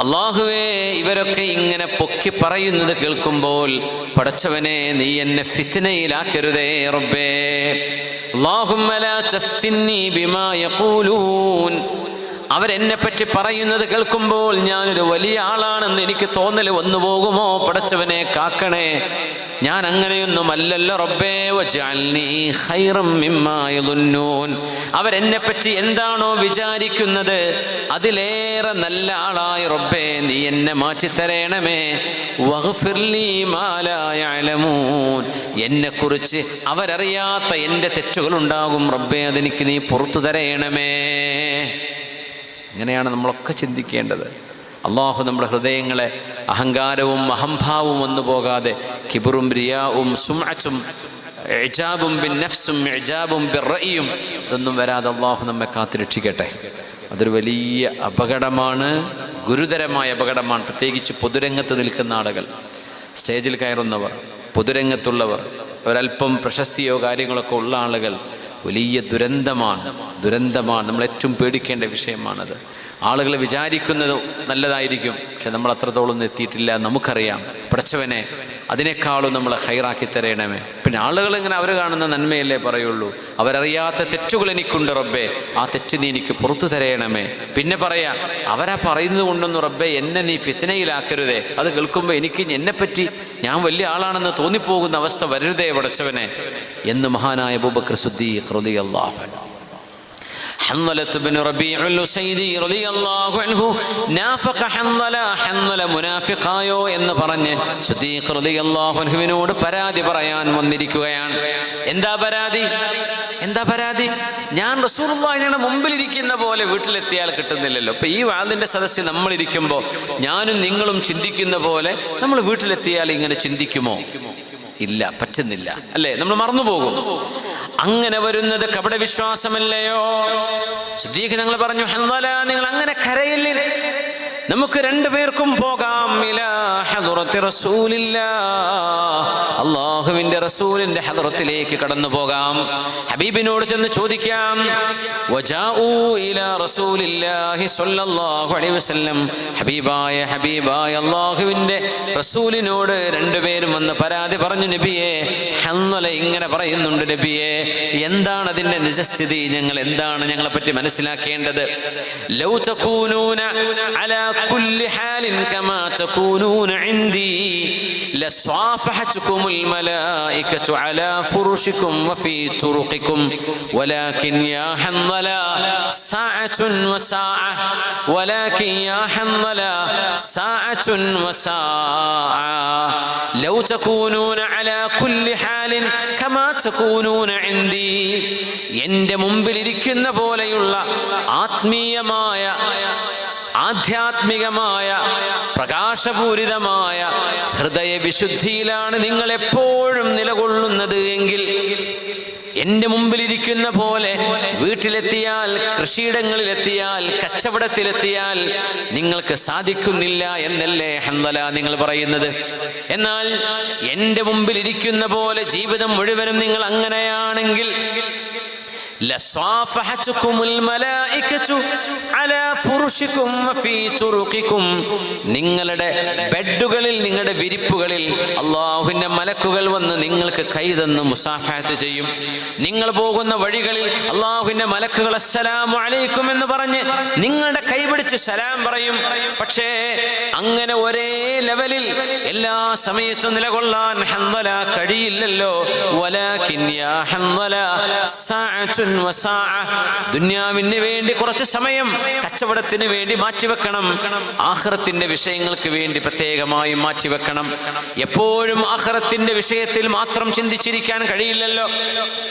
അള്ളാഹുവേ ഇവരൊക്കെ ഇങ്ങനെ പൊക്കി പറയുന്നത് കേൾക്കുമ്പോൾ പടച്ചവനെ നീ എന്നെ ഫിത്തിനയിലാക്കരുതേ റബ്ബേ. അല്ലാഹുമ്മ ലാ തഫ്തിന്നി ബിമാ യഖൂലൂൻ. അവരെന്നെ പറ്റി പറയുന്നത് കേൾക്കുമ്പോൾ ഞാനൊരു വലിയ ആളാണെന്ന് എനിക്ക് തോന്നൽ വന്നു പോകുമോ? പടച്ചവനെ കാക്കണേ. ഞാൻ അങ്ങനെയൊന്നും അല്ലല്ലോ റബ്ബേ അവരെന്നെ പറ്റി എന്താണോ വിചാരിക്കുന്നത്? അതിലേറെ നല്ല ആളായി റബ്ബേ നീ എന്നെ മാറ്റിത്തരേണമേ. എന്നെ കുറിച്ച് അവരറിയാത്ത എന്റെ തെറ്റുകളുണ്ടാകും റബ്ബേ അതെനിക്ക് നീ പുറത്തു തരയണമേ ഇങ്ങനെയാണ് നമ്മളൊക്കെ ചിന്തിക്കേണ്ടത്. അള്ളാഹു നമ്മുടെ ഹൃദയങ്ങളെ അഹങ്കാരവും അഹംഭാവവും ഒന്നു പോകാതെ കിബറും റിയാവും സുമച്ചും എജാബും ബിൻ നഫ്സും ഇജാബും ബിറയും ഇതൊന്നും വരാതെ അള്ളാഹു നമ്മെ കാത്തുരക്ഷിക്കട്ടെ അതൊരു വലിയ അപകടമാണ് ഗുരുതരമായ അപകടമാണ്. പ്രത്യേകിച്ച് പൊതുരംഗത്ത് നിൽക്കുന്ന ആളുകൾ സ്റ്റേജിൽ കയറുന്നവർ പൊതുരംഗത്തുള്ളവർ ഒരല്പം പ്രശസ്തിയോ കാര്യങ്ങളൊക്കെ ഉള്ള ആളുകൾ വലിയ ദുരന്തമാണ്. ദുരന്തമാണ്. നമ്മൾ ഏറ്റവും പേടിക്കേണ്ട വിഷയമാണത്. ആളുകൾ വിചാരിക്കുന്നത് നല്ലതായിരിക്കും പക്ഷെ നമ്മൾ അത്രത്തോളം എത്തിയിട്ടില്ല നമുക്കറിയാം. പഠിച്ചവനെ അതിനേക്കാളും നമ്മൾ ഹൈറാക്കി തരയണമേ പിന്നെ ആളുകൾ ഇങ്ങനെ അവർ കാണുന്ന നന്മയല്ലേ പറയുള്ളൂ? അവരറിയാത്ത തെറ്റുകൾ എനിക്കുണ്ട് റബ്ബേ. ആ തെറ്റ് നീ എനിക്ക് പുറത്തു തരയണമേ. പിന്നെ പറയാ അവരാ പറയുന്നത് കൊണ്ടൊന്നും റബ്ബേ എന്നെ നീ ഫിത്തനയിലാക്കരുതേ അത് കേൾക്കുമ്പോൾ എനിക്ക് എന്നെപ്പറ്റി ഞാൻ വലിയ ആളാണെന്ന് തോന്നിപ്പോകുന്ന അവസ്ഥ വരരുതേ പടച്ചവനെ എന്ന് മഹാനായ ബുബക്രസുദ്ദീ ഹൃദയ റളിയല്ലാഹു മുനാഫിഖായോ എന്ന് പറഞ്ഞ് അൻഹുവിനോട് പരാതി പറയാൻ വന്നിരിക്കുകയാണ്. എന്താ പരാതി? എന്താ പരാതി? ഞാൻ റസൂലുള്ളാഹിയുടെ മുമ്പിൽ ഇരിക്കുന്ന പോലെ വീട്ടിലെത്തിയാൽ കിട്ടുന്നില്ലല്ലോ. അപ്പൊ ഈ വാതിന്റെ സദസ്സിൽ നമ്മൾ ഇരിക്കുമ്പോൾ ഞാനും നിങ്ങളും ചിന്തിക്കുന്ന പോലെ നമ്മൾ വീട്ടിലെത്തിയാൽ ഇങ്ങനെ ചിന്തിക്കുമോ? ഇല്ല പറ്റുന്നില്ല. അല്ലേ? നമ്മൾ മറന്നുപോകും. അങ്ങനെ വരുന്നത് കപട വിശ്വാസമല്ലയോ? ഞങ്ങൾ പറഞ്ഞു ഹന്നല നിങ്ങൾ അങ്ങനെ കരയില്ലേ? നമുക്ക് രണ്ടുപേർക്കും പോകാം. അള്ളാഹുവിന്റെ റസൂലിന്റെ ഹദറത്തിലേക്ക് കടന്നു പോകാം. ഹബീബിനോട് ചെന്ന് ചോദിക്കാം. ഹബീബായ ഹബീബായ അള്ളാഹുവിന്റെ റസൂലിനോട് രണ്ടുപേരും വന്ന് പരാതി പറഞ്ഞു നബിയെ ഹന്നല ഇങ്ങനെ പറയുന്നുണ്ട് നബിയെ. എന്താണ് അതിന്റെ നിജസ്ഥിതി? ഞങ്ങൾ എന്താണ് ഞങ്ങളെ പറ്റി മനസ്സിലാക്കേണ്ടത്? ലൗ തകൂനൂന കുല്ലി ഹാലിൻ കമാ തകൂനൂന ഇൻദി لصافحتكم الملائكة على فرشكم وفي طرقكم ولكن يا حنظلا ساعة وساعة ولكن يا حنظلا ساعة وساعة لو تكونون على كل حال كما تكونون عندي എൻ്റെ മുമ്പിൽ ഇരിക്കുന്ന പോലെയുള്ള ആത്മീയമായ ആധ്യാത്മികമായ പ്രകാശപൂരിതമായ ഹൃദയവിശുദ്ധിയിലാണ് നിങ്ങൾ എപ്പോഴും നിലകൊള്ളുന്നത് എങ്കിൽ എന്റെ മുമ്പിലിരിക്കുന്ന പോലെ വീട്ടിലെത്തിയാൽ കൃഷിയിടങ്ങളിലെത്തിയാൽ കച്ചവടത്തിലെത്തിയാൽ നിങ്ങൾക്ക് സാധിക്കുന്നില്ല എന്നല്ലേ ഹന്തല നിങ്ങൾ പറയുന്നത്? എന്നാൽ എന്റെ മുമ്പിലിരിക്കുന്ന പോലെ ജീവിതം മുഴുവനും നിങ്ങൾ അങ്ങനെയാണെങ്കിൽ ലസ്വാഫഹച്ചുക്കുമുൽ മലായിക്കച്ചു അലാ ഫുറുഷിക്കും ഫീ നിങ്ങളുടെ ബെഡുകളിൽ നിങ്ങളുടെ വിരിപ്പുകളിൽ അള്ളാഹുവിന്റെ മലക്കുകൾ വന്ന് നിങ്ങൾക്ക് കൈതന്ന് മുസാഫാത്ത് ചെയ്യും. നിങ്ങൾ പോകുന്ന വഴികളിൽ അള്ളാഹുവിന്റെ മലക്കുകൾ അസ്സലാമു അലൈക്കും എന്ന് പറഞ്ഞ് നിങ്ങളുടെ കൈപിടിച്ച് സലാം പറയും. പക്ഷേ അങ്ങനെ ഒരേ ലെവലിൽ എല്ലാ സമയത്തും നിലകൊള്ളാൻ ഹന്തല കഴിയില്ലല്ലോ. ദുന്യാവിന് വേണ്ടി കുറച്ച് സമയം കച്ചവടം കച്ചവടത്തിന് വേണ്ടി മാറ്റിവെക്കണം. ആഹ്റത്തിന്റെ വിഷയങ്ങൾക്ക് വേണ്ടി പ്രത്യേകമായി മാറ്റിവെക്കണം. എപ്പോഴും ആഹ്റത്തിന്റെ വിഷയത്തിൽ മാത്രം ചിന്തിച്ചിരിക്കാൻ കഴിയില്ലല്ലോ.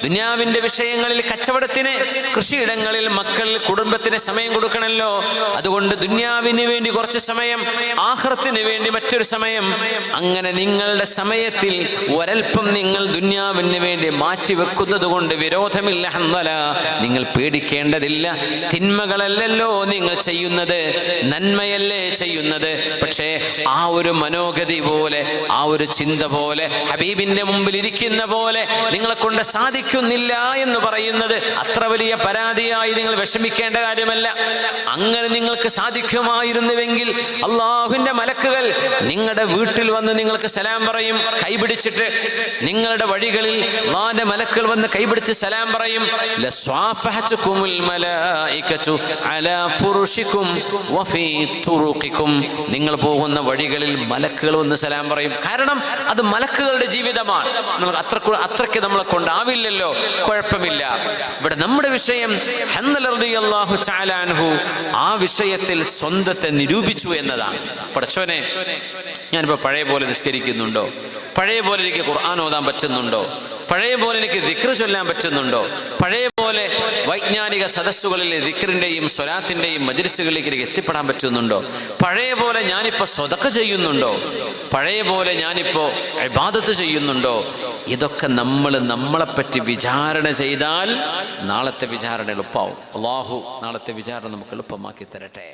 ദുനിയാവിന്റെ വിഷയങ്ങളിൽ കച്ചവടത്തിന് കൃഷിയിടങ്ങളിൽ മക്കൾ കുടുംബത്തിന് സമയം കൊടുക്കണമല്ലോ അതുകൊണ്ട് ദുന്യാവിന് വേണ്ടി കുറച്ച് സമയം ആഹ്റത്തിന് വേണ്ടി മറ്റൊരു സമയം. അങ്ങനെ നിങ്ങളുടെ സമയത്തിൽ ഒരൽപ്പം നിങ്ങൾ ദുന്യാവിന് വേണ്ടി മാറ്റിവെക്കുന്നത് കൊണ്ട് വിരോധമില്ല എന്നല്ല നിങ്ങൾ പേടിക്കേണ്ടതില്ല. തിന്മകളല്ലല്ലോ നിങ്ങൾ. ചെയ്യുന്നത് നന്മയല്ലേ ചെയ്യുന്നത്? പക്ഷേ ആ ഒരു മനോഗതി പോലെ ആ ഒരു ചിന്ത പോലെ ഹബീബിന്റെ മുമ്പിൽ ഇരിക്കുന്ന പോലെ നിങ്ങളെ കൊണ്ട് സാധിക്കുന്നില്ല എന്ന് പറയുന്നത് അത്ര വലിയ പരാതിയായി നിങ്ങൾ വിഷമിക്കേണ്ട കാര്യമല്ല. അങ്ങനെ നിങ്ങൾക്ക് സാധിക്കുമായിരുന്നുവെങ്കിൽ അള്ളാഹുവിന്റെ മലക്കുകൾ നിങ്ങളുടെ വീട്ടിൽ വന്ന് നിങ്ങൾക്ക് സലാം പറയും കൈപിടിച്ചിട്ട് നിങ്ങളുടെ വഴികളിൽ അള്ളാഹിന്റെ മലക്കുകൾ വന്ന് കൈപിടിച്ച് സലാം പറയും ഫുറുഷിക്കും വഫീ തുറുക്കിക്കും നിങ്ങൾ പോകുന്ന വഴികളിൽ മലക്കുകൾ വന്ന് സലാം പറയും. കാരണം അത് മലക്കുകളുടെ ജീവിതമാണ്. നമ്മൾ അത്ര അത്രയ്ക്ക് നമ്മളെ കൊണ്ടാവില്ലല്ലോ. കുഴപ്പമില്ല. ഇവിടെ നമ്മുടെ വിഷയം ചാലാൻഹു ആ വിഷയത്തിൽ സ്വന്തത്തെ നിരൂപിച്ചു എന്നതാണ്. പടച്ചോനെ ഞാനിപ്പോൾ പഴയ പോലെ നിസ്കരിക്കുന്നുണ്ടോ? പഴയ പോലെ എനിക്ക് ഖുർആൻ ഓതാൻ പറ്റുന്നുണ്ടോ? പഴയ പോലെ എനിക്ക് ദിക്ര ചൊല്ലാൻ പറ്റുന്നുണ്ടോ? പഴയ പോലെ വൈജ്ഞാനിക സദസ്സുകളിൽ ദിക്കറിന്റെയും സ്വലാത്തിന്റെയും മജിരിസുകളിലേക്ക് എത്തിപ്പെടാൻ പറ്റുന്നുണ്ടോ? പഴയ പോലെ ഞാനിപ്പോ സ്വതക്ക ചെയ്യുന്നുണ്ടോ? പഴയ പോലെ ഞാനിപ്പോ ഇബാദത്ത് ചെയ്യുന്നുണ്ടോ? ഇതൊക്കെ നമ്മൾ നമ്മളെപ്പറ്റി വിചാരണ ചെയ്താൽ നാളത്തെ വിചാരണ എളുപ്പമാവും അള്ളാഹു നാളത്തെ വിചാരണ നമുക്ക് എളുപ്പമാക്കി തരട്ടെ.